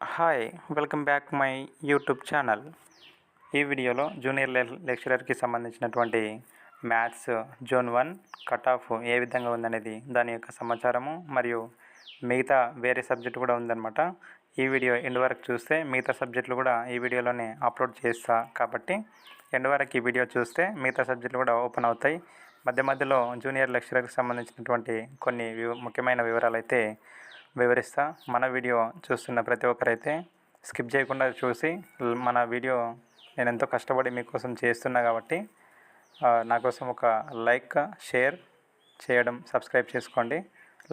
Hi welcome back my YouTube channel ఈ వీడియోలో junior లెక్చరర్కి సంబంధించినటువంటి maths zone one cut off ఏ విధంగా ఉందనేది దాని యొక్క సమాచారము మరియు మిగతా వేరే సబ్జెక్ట్ కూడా ఉందన్నమాట. ఈ వీడియో ఎండ్ వరకు చూస్తే మిగతా సబ్జెక్టులు కూడా ఈ వీడియోలోనే అప్లోడ్ చేస్తా కాబట్టి ఎండ్ వరకు ఈ వీడియో చూస్తే మిగతా సబ్జెక్టులు కూడా ఓపెన్ అవుతాయి. మధ్య మధ్యలో జూనియర్ లెక్చరర్కి సంబంధించినటువంటి కొన్ని ముఖ్యమైన వివరాలు అయితే వివరిస్తా. మన వీడియో చూస్తున్న ప్రతి ఒక్కరైతే స్కిప్ చేయకుండా చూసి మన వీడియో నేను ఎంతో కష్టపడి మీకోసం చేస్తున్నా కాబట్టి నాకోసం నా కోసం ఒక లైక్ షేర్ చేయడం సబ్స్క్రైబ్ చేసుకోండి.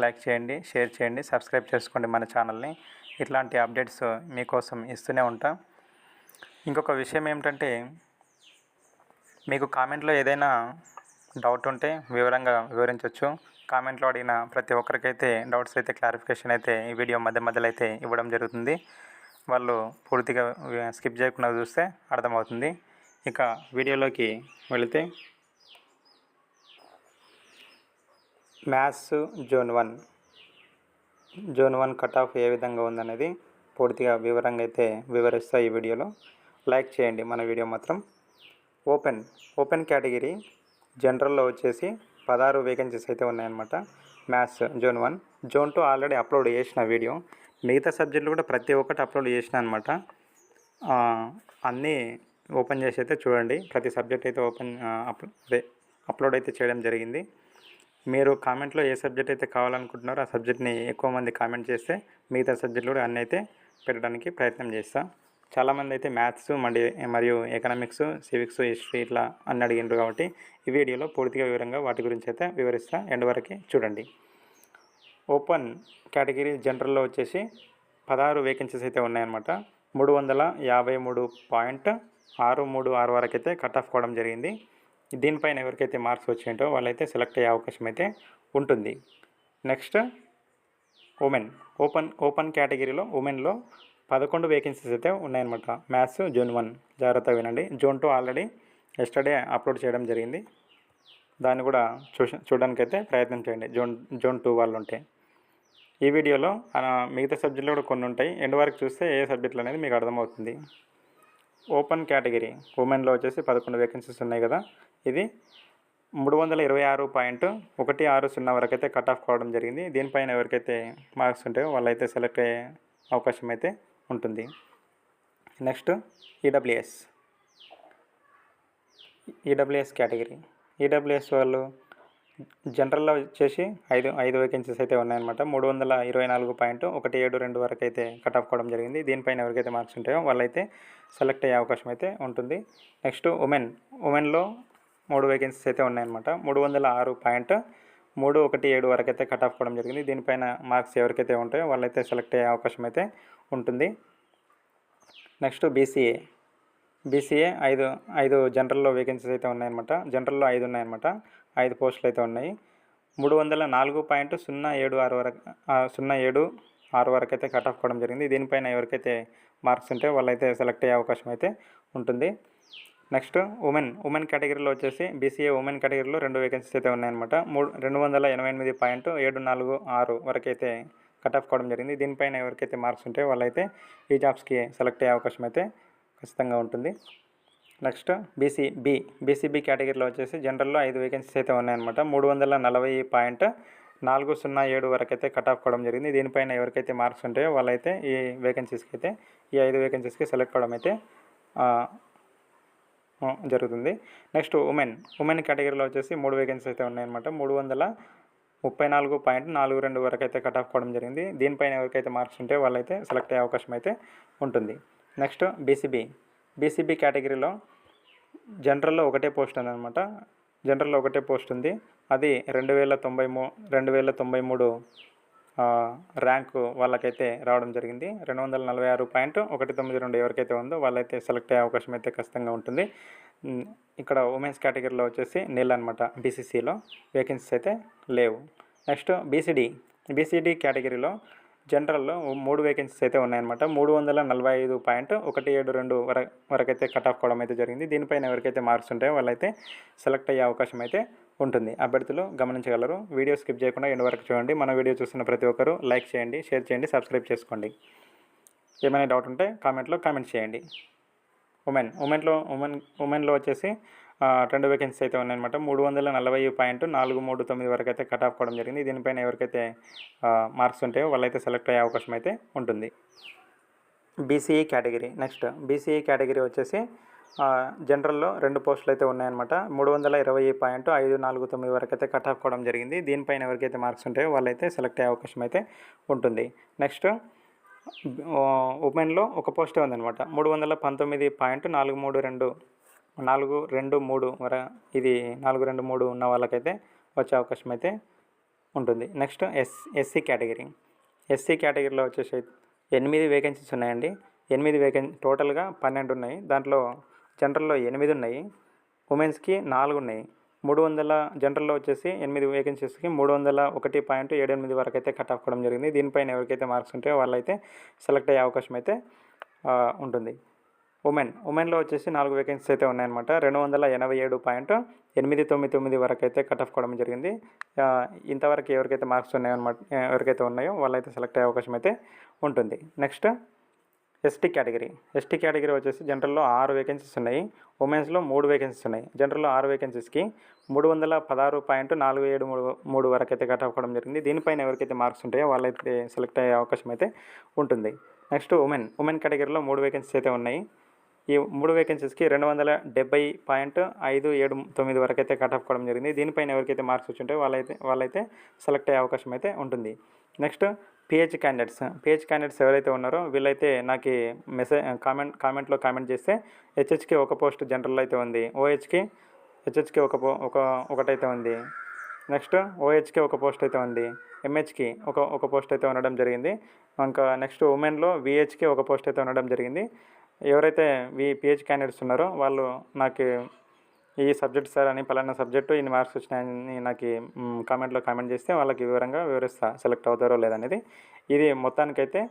లైక్ చేయండి షేర్ చేయండి సబ్స్క్రైబ్ చేసుకోండి మన ఛానల్ని. ఇట్లాంటి అప్డేట్స్ మీకోసం ఇస్తూనే ఉంటా. ఇంకొక విషయం ఏమిటంటే మీకు కామెంట్లో ఏదైనా డౌట్ ఉంటే వివరంగా వివరించవచ్చు కామెంట్లో అడిగిన ప్రతి ఒక్కరికైతే డౌట్స్ అయితే క్లారిఫికేషన్ అయితే ఈ వీడియో మధ్య మధ్యలో అయితే ఇవ్వడం జరుగుతుంది. వాళ్ళు పూర్తిగా స్కిప్ చేయకుండా చూస్తే అర్థమవుతుంది. ఇక వీడియోలోకి వెళితే maths zone one zone one cut off ఏ విధంగా ఉందనేది పూర్తిగా వివరంగా అయితే వివరిస్తా ఈ వీడియోలో. లైక్ చేయండి మన వీడియో మాత్రం. ఓపెన్ ఓపెన్ కేటగిరీ జనరల్లో వచ్చేసి పదహారు వేకెన్సీస్ అయితే ఉన్నాయన్నమాట. Maths zone one zone two already upload చేసిన వీడియో మిగతా సబ్జెక్టులు కూడా ప్రతి ఒక్కటి అప్లోడ్ చేసిన అనమాట అన్నీ ఓపెన్ చేసి అయితే చూడండి. ప్రతి సబ్జెక్ట్ అయితే ఓపెన్ అదే అప్లోడ్ అయితే చేయడం జరిగింది. మీరు కామెంట్లో ఏ సబ్జెక్ట్ అయితే కావాలనుకుంటున్నారో ఆ సబ్జెక్ట్ని ఎక్కువ మంది కామెంట్ చేస్తే మిగతా సబ్జెక్టులు కూడా అన్నీ అయితే పెట్టడానికి ప్రయత్నం చేస్తాను చాలామంది అయితే మ్యాథ్స్ మరి మరియు ఎకనామిక్స్ సివిక్స్ హిస్టరీ ఇట్లా అన్ని అడిగినారు కాబట్టి ఈ వీడియోలో పూర్తిగా వివరంగా వాటి గురించి అయితే వివరిస్తా. ఎండ్ వరకు చూడండి. ఓపెన్ కేటగిరీ జనరల్లో వచ్చేసి పదహారు వేకెన్సీస్ అయితే ఉన్నాయన్నమాట. మూడు వందల యాభై మూడు పాయింట్ ఆరు మూడు ఆరు వరకు అయితే కట్ ఆఫ్ కావడం జరిగింది. దీనిపైన ఎవరికైతే మార్క్స్ వచ్చాయంటో వాళ్ళైతే సెలెక్ట్ అయ్యే అవకాశం అయితే ఉంటుంది. Next women. ఓపెన్ ఓపెన్ కేటగిరీలో ఉమెన్లో పదకొండు వేకెన్సీస్ అయితే ఉన్నాయన్నమాట. మ్యాథ్స్ జూన్ వన్ జాగ్రత్తగా వినండి. Zone two already yesterday upload చేయడం జరిగింది. దాన్ని కూడా చూ చూడడానికైతే ప్రయత్నం చేయండి. జోన్ జోన్ టూ వాళ్ళు ఉంటే. ఈ వీడియోలో మిగతా సబ్జెక్టులు కూడా కొన్ని ఉంటాయి. ఎండ్ వరకు చూస్తే ఏ సబ్జెక్టులు అనేది మీకు అర్థమవుతుంది. ఓపెన్ కేటగిరీ ఉమెన్లో వచ్చేసి పదకొండు వేకెన్సీస్ ఉన్నాయి కదా. ఇది మూడు వందల ఇరవై ఆరు పాయింట్ ఒకటి ఆరు సున్నా వరకు అయితే కట్ ఆఫ్ కావడం జరిగింది. దీనిపైన ఎవరికైతే మార్క్స్ ఉంటాయో వాళ్ళైతే సెలెక్ట్ అయ్యే అవకాశం అయితే ఉంటుంది. Next EWS EWS category EWS వాళ్ళు జనరల్లో వచ్చేసి ఐదు ఐదు వేకెన్సీస్ అయితే ఉన్నాయన్నమాట. మూడు వందల ఇరవై నాలుగు పాయింట్ ఒకటి ఏడు రెండు వరకు అయితే కట్ ఆఫ్ కావడం జరిగింది. దీనిపైన ఎవరికైతే మార్క్స్ ఉంటాయో వాళ్ళైతే సెలెక్ట్ అయ్యే అవకాశం అయితే ఉంటుంది. నెక్స్ట్ ఉమెన్ ఉమెన్లో మూడు వేకెన్సీస్ అయితే ఉన్నాయన్నమాట. మూడు వందల ఆరు పాయింట్ మూడు ఒకటి ఏడు వరకు అయితే కట్ ఆఫ్ కావడం జరిగింది. దీనిపైన మార్క్స్ ఎవరికైతే ఉంటాయో వాళ్ళైతే సెలెక్ట్ అయ్యే అవకాశం అయితే ఉంటుంది. నెక్స్ట్ బీసీఏ బీసీఏ ఐదు ఐదు జనరల్లో వేకెన్సీస్ అయితే ఉన్నాయన్నమాట. జనరల్లో ఐదు ఉన్నాయన్నమాట. ఐదు పోస్టులు అయితే ఉన్నాయి. మూడు వందల నాలుగు పాయింట్ సున్నా ఏడు ఆరు వరకు సున్నా ఏడు ఆరు వరకు అయితే కట్ ఆఫ్ కావడం జరిగింది. దీనిపైన ఎవరికైతే మార్క్స్ ఉంటే వాళ్ళైతే సెలెక్ట్ అయ్యే అవకాశం అయితే ఉంటుంది. నెక్స్ట్ ఉమెన్ ఉమెన్ కేటగిరీలో వచ్చేసి బీసీఏ ఉమెన్ కేటగిరీలో రెండు వేకెన్సీస్ అయితే ఉన్నాయన్నమాట. మూడు రెండు వందల ఎనభై ఎనిమిది పాయింట్ ఏడు నాలుగు ఆరు వరకు అయితే కట్ ఆఫ్ కావడం జరిగింది. దీనిపైన ఎవరికైతే మార్క్స్ ఉంటాయో వాళ్ళైతే ఈ జాబ్స్కి సెలెక్ట్ అయ్యే అవకాశం అయితే ఖచ్చితంగా ఉంటుంది. నెక్స్ట్ బీసీబీ బీసీబీ కేటగిరీలో వచ్చేసి జనరల్లో ఐదు వేకెన్సీస్ అయితే ఉన్నాయన్నమాట. మూడు వందల నలభై పాయింట్ నాలుగు సున్నా ఏడు వరకు అయితే కట్ ఆఫ్ కావడం జరిగింది. దీనిపైన ఎవరికైతే మార్క్స్ ఉంటాయో వాళ్ళైతే ఈ వేకెన్సీస్కి అయితే ఈ ఐదు వేకెన్సీస్కి సెలెక్ట్ కావడం అయితే జరుగుతుంది. నెక్స్ట్ ఉమెన్ ఉమెన్ కేటగిరీలో వచ్చేసి మూడు వేకెన్సీస్ అయితే ఉన్నాయన్నమాట. మూడు వందల ముప్పై నాలుగు పాయింట్ నాలుగు రెండు వరకు అయితే కట్ ఆఫ్ కావడం జరిగింది. దీనిపైన ఎవరికైతే మార్క్స్ ఉంటే వాళ్ళైతే సెలెక్ట్ అయ్యే అవకాశం అయితే ఉంటుంది. నెక్స్ట్ బీసీబీ బీసీబీ కేటగిరీలో జనరల్లో ఒకటే పోస్ట్ ఉందన్నమాట. జనరల్లో ఒకటే పోస్ట్ ఉంది. అది రెండు వేల తొంభై మూ రెండు వేల తొంభై మూడు ర్యాంకు వాళ్ళకైతే రావడం జరిగింది. రెండు వందల నలభై ఆరు పాయింట్ ఒకటి తొమ్మిది రెండు ఎవరికైతే ఉందో వాళ్ళైతే సెలెక్ట్ అయ్యే అవకాశం అయితే ఖచ్చితంగా ఉంటుంది. ఇక్కడ ఉమెన్స్ కేటగిరీలో వచ్చేసి నీళ్ళు అనమాట బీసీసీలో వేకెన్సీస్ అయితే లేవు. నెక్స్ట్ బీసీడీ బీసీడీ కేటగిరీలో జనరల్లో మూడు వేకెన్సీస్ అయితే ఉన్నాయన్నమాట. మూడు వందల నలభై ఐదు పాయింట్ ఒకటి ఏడు రెండు వర వరకైతే కట్ ఆఫ్ కావడం అయితే జరిగింది. దీనిపైన ఎవరికైతే మార్క్స్ ఉంటాయో వాళ్ళైతే సెలెక్ట్ అయ్యే అవకాశం అయితే ఉంటుంది. అభ్యర్థులు గమనించగలరు. వీడియో స్కిప్ చేయకుండా ఎండ్ వరకు చూడండి. మన వీడియో చూస్తున్న ప్రతి ఒక్కరు లైక్ చేయండి షేర్ చేయండి సబ్స్క్రైబ్ చేసుకోండి. ఏమైనా డౌట్ ఉంటే కామెంట్లో కామెంట్ చేయండి. ఉమెన్ ఉమెన్లో ఉమెన్ ఉమెన్లో వచ్చేసి రెండు వేకెన్సీస్ అయితే ఉన్నాయన్నమాట. మూడు వందల నలభై పాయింట్ నాలుగు మూడు తొమ్మిది వరకు అయితే కట్ ఆఫ్ కావడం జరిగింది. దీనిపైన ఎవరికైతే మార్క్స్ ఉంటాయో వాళ్ళైతే సెలెక్ట్ అయ్యే అవకాశం అయితే ఉంటుంది. BCE category next BCE category వచ్చేసి జనరల్లో రెండు పోస్టులు అయితే ఉన్నాయన్నమాట. మూడు వందల ఇరవై పాయింట్ ఐదు నాలుగు తొమ్మిది వరకు అయితే కట్ ఆఫ్ కావడం జరిగింది. దీనిపైన ఎవరికైతే మార్క్స్ ఉంటాయో వాళ్ళైతే సెలెక్ట్ అయ్యే అవకాశం అయితే ఉంటుంది. నెక్స్ట్ ఉమెన్లో ఒక పోస్టే ఉందన్నమాట. మూడు వందల పంతొమ్మిది పాయింట్ నాలుగు మూడు రెండు నాలుగు రెండు మూడు వర ఇది నాలుగు రెండు మూడు ఉన్న వాళ్ళకైతే వచ్చే అవకాశం అయితే ఉంటుంది. Next S SC category. SC కేటగిరీలో వచ్చేసి ఎనిమిది వేకెన్సీస్ ఉన్నాయండి. ఎనిమిది వేకెన్ టోటల్గా పన్నెండు ఉన్నాయి దాంట్లో జనరల్లో ఎనిమిది ఉన్నాయి. ఉమెన్స్కి నాలుగు ఉన్నాయి మూడు వందల జనరల్లో వచ్చేసి ఎనిమిది వేకెన్సీస్కి మూడు వందల ఒకటి పాయింట్ ఏడు ఎనిమిది వరకు అయితే కట్ ఆఫ్ కావడం జరిగింది. దీనిపైన ఎవరికైతే మార్క్స్ ఉంటాయో వాళ్ళైతే సెలెక్ట్ అయ్యే అవకాశం అయితే ఉంటుంది. ఉమెన్ ఉమెన్లో వచ్చేసి నాలుగు వేకెన్సీస్ అయితే ఉన్నాయన్నమాట. రెండు వందల ఎనభై ఏడు పాయింట్ ఎనిమిది తొమ్మిది తొమ్మిది వరకు అయితే కట్ ఆఫ్ కావడం జరిగింది ఇంతవరకు ఎవరికైతే మార్క్స్ ఉన్నాయో అనమాట ఎవరికైతే ఉన్నాయో వాళ్ళైతే సెలెక్ట్ అయ్యే అవకాశం అయితే ఉంటుంది. Next ST category ST category వచ్చేసి జనరల్లో ఆరు వేకెన్సీస్ ఉన్నాయి. ఉమెన్స్లో మూడు వేకెన్సీస్ ఉన్నాయి. జనరల్లో ఆరు వేకెన్సీస్కి మూడు వందల పదహారు పాయింట్ నాలుగు ఏడు మూడు మూడు వరకు అయితే కట్ అవ్వడం జరిగింది. దీనిపైన ఎవరికైతే మార్క్స్ ఉంటాయో వాళ్ళైతే సెలెక్ట్ అయ్యే అవకాశం అయితే ఉంటుంది. నెక్స్ట్ ఉమెన్ ఉమెన్ కేటగిరీలో మూడు వేకెన్సీస్ అయితే ఉన్నాయి. ఈ మూడు వేకెన్సీస్కి రెండు వందల డెబ్బై పాయింట్ ఐదు ఏడు తొమ్మిది వరకు అయితే కట్ ఆఫ్ కావడం జరిగింది. దీనిపైన ఎవరికైతే మార్క్స్ వచ్చింటాయో వాళ్ళైతే వాళ్ళైతే సెలెక్ట్ అయ్యే అవకాశం అయితే ఉంటుంది. Next PH candidates PH candidates ఎవరైతే ఉన్నారో వీళ్ళైతే నాకు మెసేజ్ కామెంట్ కామెంట్లో కామెంట్ చేస్తే హెచ్హెచ్కి ఒక పోస్ట్ జనరల్ అయితే ఉంది. ఓహెచ్కి హెచ్హెచ్కి ఒక పో ఒక ఒకటైతే ఉంది. నెక్స్ట్ ఓహెచ్కి ఒక పోస్ట్ అయితే ఉంది. ఎంహెచ్కి ఒక ఒక పోస్ట్ అయితే ఉండడం జరిగింది. ఇంకా నెక్స్ట్ ఉమెన్లో విహెచ్కి ఒక పోస్ట్ అయితే ఉండడం జరిగింది. ఎవరైతే వి పిహెచ్ క్యాండిడేట్స్ ఉన్నారో వాళ్ళు నాకు ఈ సబ్జెక్ట్ సార్ అని పలానా సబ్జెక్టు ఇన్ని మార్క్స్ వచ్చినాయని నాకు కామెంట్లో కామెంట్ చేస్తే వాళ్ళకి వివరంగా వివరిస్తా సెలెక్ట్ అవుతారో లేదనేది. ఇది మొత్తానికైతే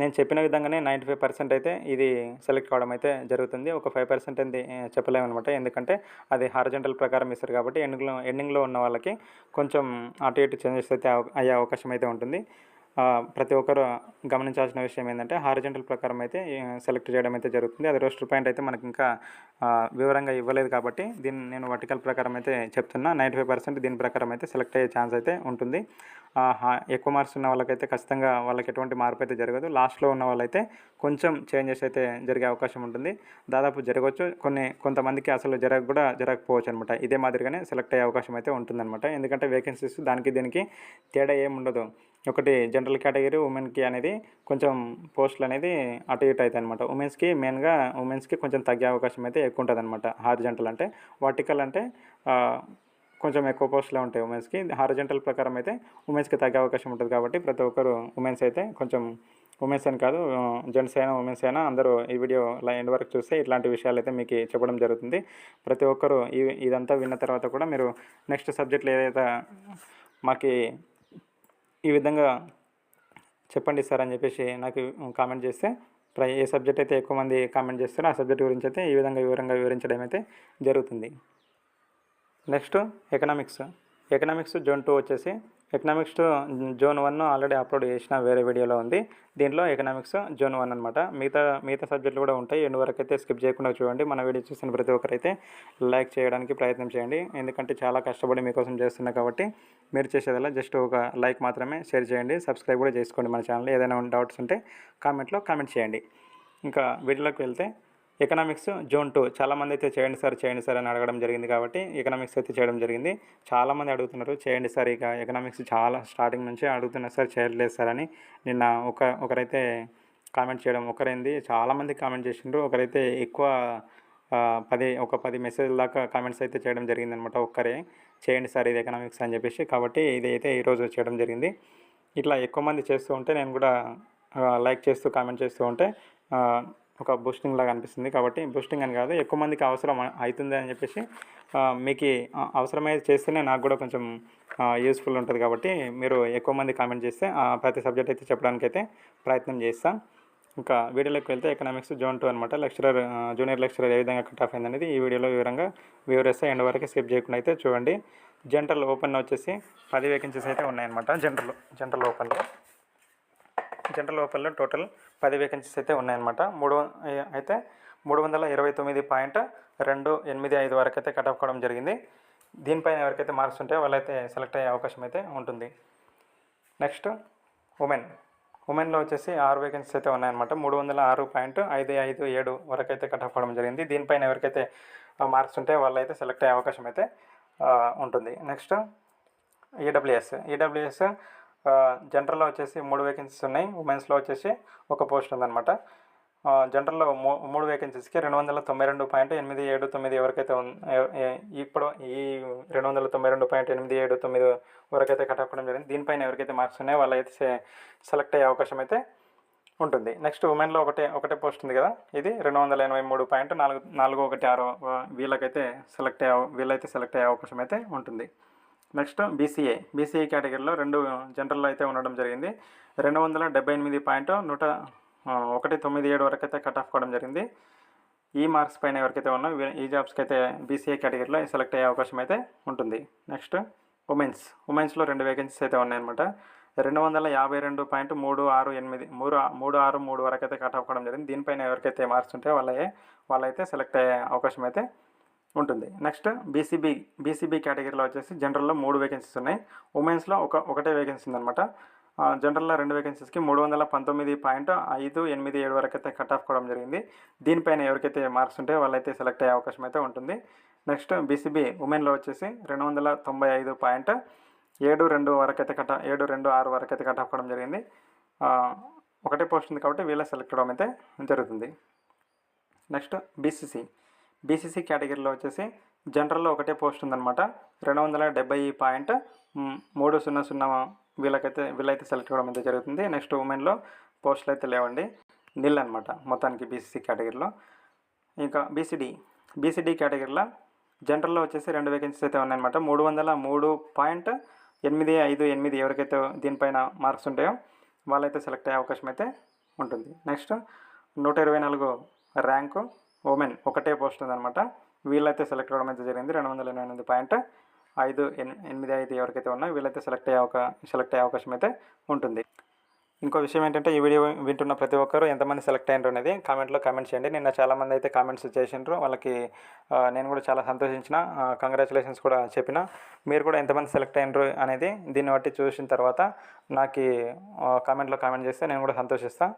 నేను చెప్పిన విధంగానే నైంటీ ఫైవ్ పర్సెంట్ అయితే ఇది సెలెక్ట్ కావడం అయితే జరుగుతుంది. ఒక ఫైవ్ పర్సెంట్ అనేది చెప్పలేమనమాట ఎందుకంటే అది హార్జెంటల్ ప్రకారం ఇస్తారు కాబట్టి ఎండింగ్లో ఎండింగ్లో ఉన్న వాళ్ళకి కొంచెం అటు ఇటు చేంజెస్ అయితే అయ్యే అవకాశం అయితే ఉంటుంది. ప్రతి ఒక్కరు గమనించాల్సిన విషయం ఏంటంటే హారిజెంటల్ ప్రకారం అయితే సెలెక్ట్ చేయడం అయితే జరుగుతుంది. అది రోస్టర్ పాయింట్ అయితే మనకి ఇంకా వివరంగా ఇవ్వలేదు కాబట్టి దీన్ని నేను వర్టికల్ ప్రకారం అయితే చెప్తున్నా. నైంటీ ఫైవ్ పర్సెంట్ దీని ప్రకారం అయితే సెలెక్ట్ అయ్యే ఛాన్స్ అయితే ఉంటుంది. ఎక్కువ మార్క్స్ ఉన్న వాళ్ళకైతే ఖచ్చితంగా వాళ్ళకి ఎటువంటి మార్పు అయితే జరగదు. లాస్ట్లో ఉన్న వాళ్ళైతే కొంచెం చేంజెస్ అయితే జరిగే అవకాశం ఉంటుంది. దాదాపు జరగవచ్చు కొన్ని కొంతమందికి అసలు జరగ కూడా జరగకపోవచ్చు అనమాట. ఇదే మాదిరిగానే సెలెక్ట్ అయ్యే అవకాశం అయితే ఉంటుందన్నమాట. ఎందుకంటే వేకెన్సీస్ దానికి దీనికి తేడా ఏముండదు. ఒకటి జనరల్ కేటగిరీ ఉమెన్కి అనేది కొంచెం పోస్టులు అనేది అటు ఇటు అవుతాయి అనమాట ఉమెన్స్కి మెయిన్గా ఉమెన్స్కి కొంచెం తగ్గే అవకాశం అయితే ఎక్కువ ఉంటుంది అనమాట హార్జెంటల్ అంటే వర్టికల్ అంటే కొంచెం ఎక్కువ పోస్టులే ఉంటాయి ఉమెన్స్కి. హార్జెంటల్ ప్రకారం అయితే ఉమెన్స్కి తగ్గే అవకాశం ఉంటుంది కాబట్టి ప్రతి ఒక్కరు ఉమెన్స్ అయితే కొంచెం ఉమెన్స్ అని కాదు జెంట్స్ అయినా ఉమెన్స్ అయినా అందరూ ఈ వీడియో ఎండ్ వరకు చూస్తే ఇట్లాంటి విషయాలు అయితే మీకు చెప్పడం జరుగుతుంది. ప్రతి ఒక్కరు ఇదంతా విన్న తర్వాత కూడా మీరు నెక్స్ట్ సబ్జెక్టులు ఏదైతే మాకు ఈ విధంగా చెప్పండి సార్ అని చెప్పేసి నాకు కామెంట్ చేస్తే ప్ర ఏ సబ్జెక్ట్ అయితే ఎక్కువ మంది కామెంట్ చేస్తారో ఆ సబ్జెక్ట్ గురించి అయితే ఈ విధంగా వివరంగా వివరించడం అయితే జరుగుతుంది. Next economics economics zone two వచ్చేసి economics zone one already upload చేసిన వేరే వీడియోలో ఉంది. దీంట్లో ఎకనామిక్స్ జోన్ వన్ అనమాట మిగతా మిగతా సబ్జెక్టులు కూడా ఉంటాయి. ఎన్ని వరకు అయితే స్కిప్ చేయకుండా చూడండి. మన వీడియో చూసిన ప్రతి ఒక్కరైతే లైక్ చేయడానికి ప్రయత్నం చేయండి. ఎందుకంటే చాలా కష్టపడి మీకోసం చేస్తున్నా కాబట్టి మీరు చేసేదల్లా జస్ట్ ఒక లైక్ మాత్రమే షేర్ చేయండి. సబ్స్క్రైబ్ కూడా చేసుకోండి మన ఛానల్ ఏదైనా డౌట్స్ ఉంటే కామెంట్లో కామెంట్ చేయండి. ఇంకా వీడియోలోకి వెళ్తే ఎకనామిక్స్ జోన్ టూ చాలామంది అయితే చేయండి సార్ చేయండి సార్ అని అడగడం జరిగింది కాబట్టి ఎకనామిక్స్ అయితే చేయడం జరిగింది. చాలామంది అడుగుతున్నారు చేయండి సార్ ఇక ఎకనామిక్స్ చాలా స్టార్టింగ్ నుంచే అడుగుతున్నారు సార్ చేయట్లేదు సార్ అని. నిన్న ఒక ఒకరైతే కామెంట్ చేయడం ఒకరైంది చాలామంది కామెంట్ చేసిండ్రు. ఒకరైతే ఎక్కువ పది ఒక పది మెసేజ్ దాకా కామెంట్స్ అయితే చేయడం జరిగింది అనమాట ఒక్కరే. చేయండి సార్ ఇది ఎకనామిక్స్ అని చెప్పేసి కాబట్టి ఇది అయితే ఈరోజు చేయడం జరిగింది. ఇట్లా ఎక్కువ మంది చేస్తూ ఉంటే నేను కూడా లైక్ చేస్తూ కామెంట్ చేస్తూ ఉంటే ఒక బూస్టింగ్ లాగా అనిపిస్తుంది. కాబట్టి బూస్టింగ్ అని కాదు ఎక్కువ మందికి అవసరం అవుతుంది అని చెప్పేసి మీకు అవసరమైతే చేస్తేనే నాకు కూడా కొంచెం యూస్ఫుల్ ఉంటుంది కాబట్టి మీరు ఎక్కువ మంది కామెంట్ చేస్తే ఆ, ప్రతి సబ్జెక్ట్ అయితే చెప్పడానికి అయితే ప్రయత్నం చేస్తాను ఇంకా వీడియోలోకి వెళ్తే ఎకనామిక్స్ జోన్ టూ అనమాట లెక్చరర్ జూనియర్ లెక్చరర్ ఏ విధంగా కట్ ఆఫ్ అయింది అనేది ఈ వీడియోలో వివరంగా వివరిస్తే. ఎండ్ వరకు స్కిప్ చేయకుండా అయితే చూడండి. జనరల్ ఓపెన్ వచ్చేసి పది వేకెన్సీస్ అయితే ఉన్నాయన్నమాట. జనరల్ జనరల్ ఓపెన్లో. జనరల్ ఓపెన్లో టోటల్ పది వేకెన్సీస్ అయితే ఉన్నాయన్నమాట. మూడు అయితే మూడు వందల ఇరవై తొమ్మిది పాయింట్ రెండు ఎనిమిది ఐదు వరకు అయితే కట్ ఆఫ్ కావడం జరిగింది. దీనిపైన ఎవరికైతే మార్క్స్ ఉంటే వాళ్ళైతే సెలెక్ట్ అయ్యే అవకాశం అయితే ఉంటుంది. నెక్స్ట్ ఉమెన్ ఉమెన్లో వచ్చేసి ఆరు వేకెన్సీస్ అయితే ఉన్నాయన్నమాట. మూడు వందల ఆరు పాయింట్ ఐదు ఐదు ఏడు వరకు అయితే కట్ ఆఫ్ జరిగింది. దీనిపైన ఎవరికైతే మార్క్స్ ఉంటే వాళ్ళైతే సెలెక్ట్ అయ్యే అవకాశం అయితే ఉంటుంది. నెక్స్ట్ ఈడబ్ల్యూఎస్ ఈడబ్ల్యూఎస్ జనరల్లో వచ్చేసి మూడు వేకెన్సీస్ ఉన్నాయి. ఉమెన్స్లో వచ్చేసి ఒక పోస్ట్ ఉందన్నమాట. జనరల్లో మూ మూడు వేకెన్సీస్కి రెండు వందల తొంభై రెండు పాయింట్ ఎనిమిది ఏడు తొమ్మిది ఎవరికైతే ఇప్పుడు ఈ రెండు వందల తొంభై రెండు పాయింట్ ఎనిమిది ఏడు తొమ్మిది వరకైతే కట్ అవ్వడం జరిగింది. దీనిపైన ఎవరికైతే మార్క్స్ ఉన్నాయో వాళ్ళైతే సెలెక్ట్ అయ్యే అవకాశం అయితే ఉంటుంది. నెక్స్ట్ ఉమెన్లో ఒకటే ఒకటే పోస్ట్ ఉంది కదా. ఇది రెండు వందల ఎనభై మూడు పాయింట్ నాలుగు నాలుగు ఒకటి ఆరు వీళ్ళకైతే సెలెక్ట్ అయ్యే వీళ్ళైతే సెలెక్ట్ అయ్యే అవకాశం అయితే ఉంటుంది. Next BCA. బీసీఏ కేటగిరీలో రెండు జనరల్లో అయితే ఉండడం జరిగింది. రెండు వందల డెబ్బై ఎనిమిది పాయింట్ నూట ఒకటి తొమ్మిది ఏడు వరకు అయితే కట్ ఆఫ్ కావడం జరిగింది. ఈ మార్క్స్ పైన ఎవరికైతే ఉన్నా ఈ జాబ్స్కి అయితే బీసీఏ కేటగిరీలో సెలెక్ట్ అయ్యే అవకాశం అయితే ఉంటుంది. Next women's. ఉమెన్స్లో రెండు వేకెన్సీస్ అయితే ఉన్నాయన్నమాట. రెండు వందల యాభై రెండు పాయింట్ మూడు ఆరు ఎనిమిది మూడు మూడు ఆరు మూడు వరకు అయితే కట్ ఆఫ్ కావడం జరిగింది. దీనిపైన ఎవరికైతే మార్క్స్ ఉంటే వాళ్ళే వాళ్ళైతే సెలెక్ట్ అయ్యే అవకాశం అయితే ఉంటుంది. నెక్స్ట్ బీసీబీ బీసీబీ కేటగిరీలో వచ్చేసి జనరల్లో మూడు వేకెన్సీస్ ఉన్నాయి. ఉమెన్స్లో ఒక ఒకటే వేకెన్సీ ఉందన్నమాట. జనరల్లో రెండు వేకెన్సీస్కి మూడు వందల పంతొమ్మిది పాయింట్ ఐదు ఎనిమిది ఏడు వరకు అయితే కట్ ఆఫ్ కావడం జరిగింది. దీనిపైన ఎవరికైతే మార్క్స్ ఉంటే వాళ్ళైతే సెలెక్ట్ అయ్యే అవకాశం అయితే ఉంటుంది. నెక్స్ట్ బీసీబీ ఉమెన్లో వచ్చేసి రెండు వందల తొంభై ఐదు పాయింట్ ఏడు రెండు వరకు అయితే కట్ ఏడు రెండు ఆరు వరకు అయితే కట్ ఆఫ్ కావడం జరిగింది. ఒకటే పోస్ట్ ఉంది కాబట్టి వీళ్ళ సెలెక్ట్ అవడం అయితే జరుగుతుంది. Next BCC. బీసీసీ కేటగిరీలో వచ్చేసి జనరల్లో ఒకటే పోస్ట్ ఉందన్నమాట. రెండు వందల డెబ్బై పాయింట్ మూడు సున్నా సున్నా వీళ్ళకైతే వీళ్ళైతే సెలెక్ట్ అవ్వడం అయితే జరుగుతుంది. నెక్స్ట్ ఉమెన్లో పోస్టులు అయితే లేవండి. నిల్ అనమాట మొత్తానికి బీసీసీ కేటగిరీలో. ఇంకా బీసీడీ. బీసీడీ కేటగిరీలో జనరల్లో వచ్చేసి రెండు వేకెన్సీస్ అయితే ఉన్నాయన్నమాట. మూడు వందల మూడు పాయింట్ ఎనిమిది ఐదు ఎనిమిది ఎవరికైతే దీనిపైన మార్క్స్ ఉంటాయో వాళ్ళైతే సెలెక్ట్ అయ్యే అవకాశం అయితే ఉంటుంది. నెక్స్ట్ నూట ఇరవై నాలుగు ర్యాంకు ఉమెన్ ఒకటే పోస్ట్ ఉందన్నమాట. వీళ్ళైతే సెలెక్ట్ అవ్వడం అయితే జరిగింది. రెండు వందల ఎనభై ఎనిమిది పాయింట్ ఐదు ఎన్- ఎనిమిది ఐదు ఎవరికైతే ఉన్నాయో వీళ్ళైతే సెలెక్ట్ అయ్యే అవకా సెలెక్ట్ అయ్యే అవకాశం అయితే ఉంటుంది. ఇంకో విషయం ఏంటంటే ఈ వీడియో వింటున్న ప్రతి ఒక్కరు ఎంతమంది సెలెక్ట్ అయ్యారు అనేది కామెంట్లో కామెంట్ చేయండి. నిన్న చాలామంది అయితే కామెంట్స్ చేసిండ్రు. వాళ్ళకి నేను కూడా చాలా సంతోషించిన. కంగ్రాచులేషన్స్ కూడా చెప్పిన. మీరు కూడా ఎంతమంది సెలెక్ట్ అయినరు అనేది దీన్ని బట్టి చూసిన తర్వాత నాకు కామెంట్లో కామెంట్ చేస్తే నేను కూడా సంతోషిస్తాను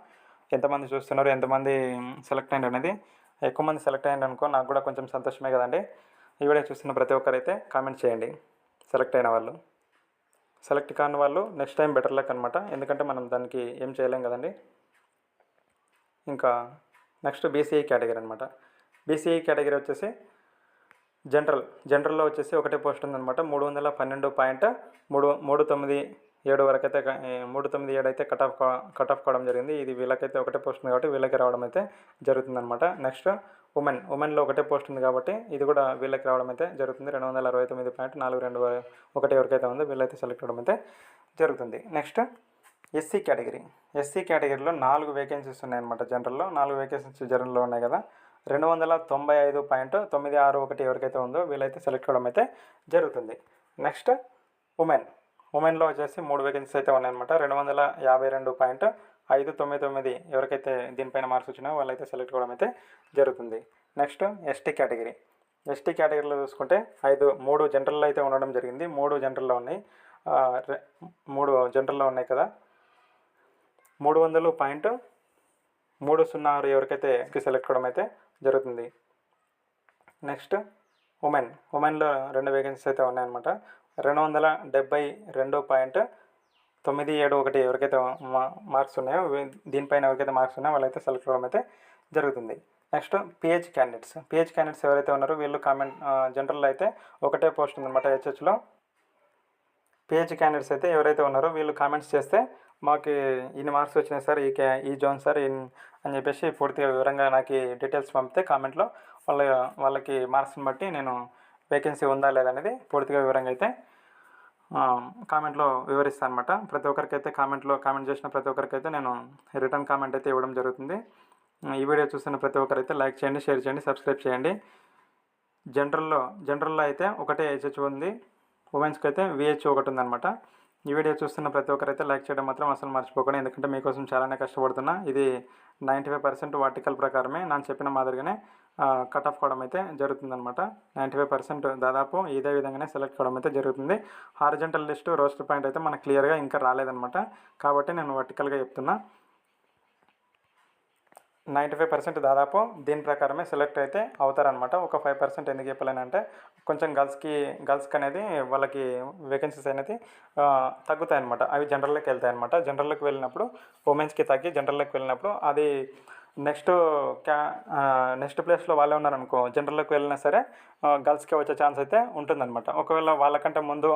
ఎంతమంది చూస్తున్నారు ఎంతమంది సెలెక్ట్ అయ్యారు అనేది ఎక్కువ మంది సెలెక్ట్ అయ్యండి అనుకో నాకు కూడా కొంచెం సంతోషమే కదండి. ఈ వీడియో చూస్తున్న ప్రతి ఒక్కరైతే కామెంట్ చేయండి. సెలెక్ట్ అయిన వాళ్ళు. సెలెక్ట్ కాని వాళ్ళు నెక్స్ట్ టైం బెటర్ లక్ అనమాట ఎందుకంటే మనం దానికి ఏం చేయలేం కదండి. ఇంకా నెక్స్ట్ బీసీఐ కేటగిరీ అనమాట బీసీఐ కేటగిరీ వచ్చేసి జనరల్ జనరల్లో వచ్చేసి ఒకటే పోస్ట్ ఉందన్నమాట. మూడు వందల పన్నెండు పాయింట్ మూడు మూడు తొమ్మిది ఏడు వరకు అయితే మూడు తొమ్మిది ఏడు అయితే కట్ ఆఫ్ కట్ ఆఫ్ కావడం జరిగింది. ఇది వీళ్ళకైతే ఒకటే పోస్ట్ ఉంది కాబట్టి వీళ్ళకి రావడం అయితే జరుగుతుందన్నమాట. నెక్స్ట్ ఉమెన్ ఉమెన్లో ఒకటే పోస్ట్ ఉంది కాబట్టి ఇది కూడా వీళ్ళకి రావడం అయితే జరుగుతుంది. రెండు వందల అరవై తొమ్మిది పాయింట్ నాలుగు రెండు ఒకటి ఎవరికైతే ఉందో. వీళ్ళైతే సెలెక్ట్ అవడం అయితే జరుగుతుంది. నెక్స్ట్ ఎస్సీ కేటగిరీ ఎస్సీ కేటగిరీలో నాలుగు వేకెన్సీస్ ఉన్నాయన్నమాట జనరల్లో నాలుగు వేకెన్సీస్ జనరల్లో ఉన్నాయి కదా. రెండు వందల తొంభై ఐదు పాయింట్ తొమ్మిది ఆరు ఒకటి ఎవరికైతే ఉందో వీళ్ళైతే సెలెక్ట్ అవ్వడం అయితే జరుగుతుంది. నెక్స్ట్ ఉమెన్ ఉమెన్లో వచ్చేసి మూడు వేకెన్సీస్ అయితే ఉన్నాయన్నమాట. రెండు వందల యాభై రెండు పాయింట్ ఐదు తొమ్మిది తొమ్మిది ఎవరికైతే దీనిపైన మార్క్స్ వచ్చినా వాళ్ళైతే సెలెక్ట్ కావడం అయితే జరుగుతుంది. Next ST category. ఎస్టీ కేటగిరీలో చూసుకుంటే ఐదు మూడు జనరల్లో అయితే ఉండడం జరిగింది. మూడు జనరల్లో ఉన్నాయి. మూడు జనరల్లో ఉన్నాయి కదా. మూడు వందలు పాయింట్ మూడు సున్నా ఆరు ఎవరికైతే సెలెక్ట్ కావడం అయితే జరుగుతుంది. Next women. ఉమెన్లో రెండు వేకెన్సీస్ అయితే ఉన్నాయన్నమాట. రెండు వందల డెబ్బై రెండు పాయింట్ తొమ్మిది ఏడు ఒకటి ఎవరికైతే మా- మార్క్స్ ఉన్నాయో దీనిపైన ఎవరికైతే మార్క్స్ ఉన్నాయో వాళ్ళైతే సెలెక్ట్ అవ్వడం అయితే జరుగుతుంది. Next PH candidates. PH candidates ఎవరైతే ఉన్నారో వీళ్ళు కామెంట్ జనరల్ అయితే ఒకటే పోస్ట్ ఉందన్నమాట హెచ్హెచ్లో. పిహెచ్ క్యాండిడేట్స్ అయితే ఎవరైతే ఉన్నారో వీళ్ళు కామెంట్స్ చేస్తే మాకు ఇన్ని మార్క్స్ వచ్చినాయి సార్ ఈ క్యా ఈ జోన్ సార్ ఇన్- అని చెప్పేసి పూర్తిగా వివరంగా నాకు డీటెయిల్స్ పంపితే కామెంట్లో వాళ్ళ వాళ్ళకి మార్క్స్ని బట్టి నేను వేకెన్సీ ఉందా లేదా అనేది పూర్తిగా వివరంగా అయితే కామెంట్లో వివరిస్తాను అనమాట ప్రతి ఒక్కరికైతే కామెంట్లో కామెంట్ చేసిన ప్రతి ఒక్కరికైతే నేను రిటర్న్ కామెంట్ అయితే ఇవ్వడం జరుగుతుంది. ఈ వీడియో చూస్తున్న ప్రతి ఒక్కరైతే లైక్ చేయండి షేర్ చేయండి సబ్స్క్రైబ్ చేయండి. జనరల్లో జనరల్లో అయితే ఒకటే హెచ్హెచ్ ఉంది. ఉమెన్స్కి అయితే విహెచ్ ఒకటి ఉందన్నమాట. ఈ వీడియో చూస్తున్న ప్రతి ఒక్కరైతే లైక్ చేయడం మాత్రం అసలు మర్చిపోకండి. ఎందుకంటే మీకోసం చాలానే కష్టపడుతున్నా. ఇది నైంటీ ఫైవ్ పర్సెంట్ వర్టికల్ ప్రకారమే నేను చెప్పిన మాదిరిగానే కట్ ఆఫ్ కావడం అయితే జరుగుతుందన్నమాట. నైంటీ ఫైవ్ పర్సెంట్ దాదాపు ఇదే విధంగానే సెలెక్ట్ కావడం అయితే జరుగుతుంది. హారిజెంటల్ లిస్ట్ రోస్టర్ పాయింట్ అయితే మనకు క్లియర్గా ఇంకా రాలేదన్నమాట. కాబట్టి నేను వర్టికల్గా చెప్తున్నా. నైంటీ ఫైవ్ పర్సెంట్ దాదాపు దీని ప్రకారమే సెలెక్ట్ అయితే అవుతారనమాట ఒక ఫైవ్ పర్సెంట్ ఎందుకు చెప్పలేనంటే కొంచెం గర్ల్స్కి గర్ల్స్కి అనేది వాళ్ళకి వేకెన్సీస్ అనేది ఆ, తగ్గుతాయి అనమాట అవి జనరల్లోకి వెళ్తాయి అనమాట జనరల్లోకి వెళ్ళినప్పుడు ఉమెన్స్కి తగ్గి జనరల్లోకి వెళ్ళినప్పుడు అది నెక్స్ట్ క్యా నెక్స్ట్ ప్లేస్లో వాళ్ళే ఉన్నారనుకో జనరల్లోకి వెళ్ళినా సరే గర్ల్స్కి వచ్చే ఛాన్స్ అయితే ఉంటుందన్నమాట. ఒకవేళ వాళ్ళకంటే ముందు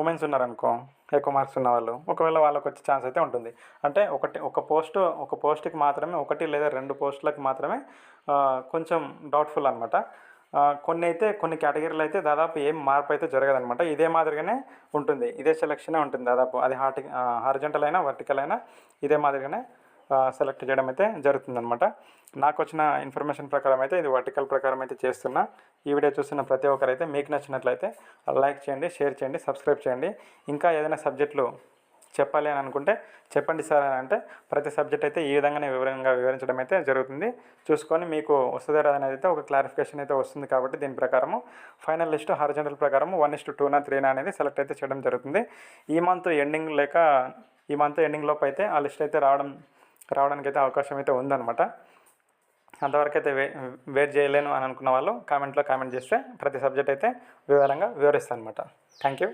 ఉమెన్స్ ఉన్నారనుకో ఎక్కువ మార్క్స్ ఉన్న వాళ్ళు ఒకవేళ వాళ్ళకి వచ్చే ఛాన్స్ అయితే ఉంటుంది. అంటే ఒకటి ఒక పోస్ట్ ఒక పోస్ట్కి మాత్రమే ఒకటి లేదా రెండు పోస్టులకు మాత్రమే కొంచెం డౌట్ఫుల్ అనమాట కొన్ని అయితే కొన్ని కేటగిరీలు అయితే దాదాపు ఏం మార్పు అయితే జరగదనమాట ఇదే మాదిరిగానే ఉంటుంది. ఇదే సెలక్షనే ఉంటుంది దాదాపు. అది హార్టి హారిజెంటల్ అయినా వర్టికల్ అయినా ఇదే మాదిరిగానే సెలెక్ట్ చేయడం అయితే జరుగుతుందనమాట నాకు వచ్చిన ఇన్ఫర్మేషన్ ప్రకారం అయితే ఇది వర్టికల్ ప్రకారం అయితే చేస్తున్నా. ఈ వీడియో చూస్తున్న ప్రతి ఒక్కరైతే మీకు నచ్చినట్లయితే లైక్ చేయండి షేర్ చేయండి సబ్స్క్రైబ్ చేయండి. ఇంకా ఏదైనా సబ్జెక్టులు చెప్పాలి అని అనుకుంటే చెప్పండి సార్ అని అంటే ప్రతి సబ్జెక్ట్ అయితే ఈ విధంగానే వివరంగా వివరించడం అయితే జరుగుతుంది. చూసుకొని మీకు వస్తుందా అనేది అయితే ఒక క్లారిఫికేషన్ అయితే వస్తుంది కాబట్టి దీని ప్రకారము ఫైనల్ లిస్ట్ హారిజెంటల్ ప్రకారం వన్ ఇస్ టూ నా త్రీనా అనేది సెలెక్ట్ అయితే చేయడం జరుగుతుంది. ఈ మంత్ ఎండింగ్ లేక ఈ మంత్ ఎండింగ్ లోపు అయితే ఆ లిస్ట్ అయితే రావడం రావడానికి అయితే అవకాశం అయితే ఉందన్నమాట. అంతవరకు అయితే వే వెయిట్ చేయలేను అని అనుకున్న వాళ్ళు కామెంట్లో కామెంట్ చేస్తే ప్రతి సబ్జెక్ట్ అయితే వివరంగా వివరిస్తాను అనమాట థ్యాంక్ యూ.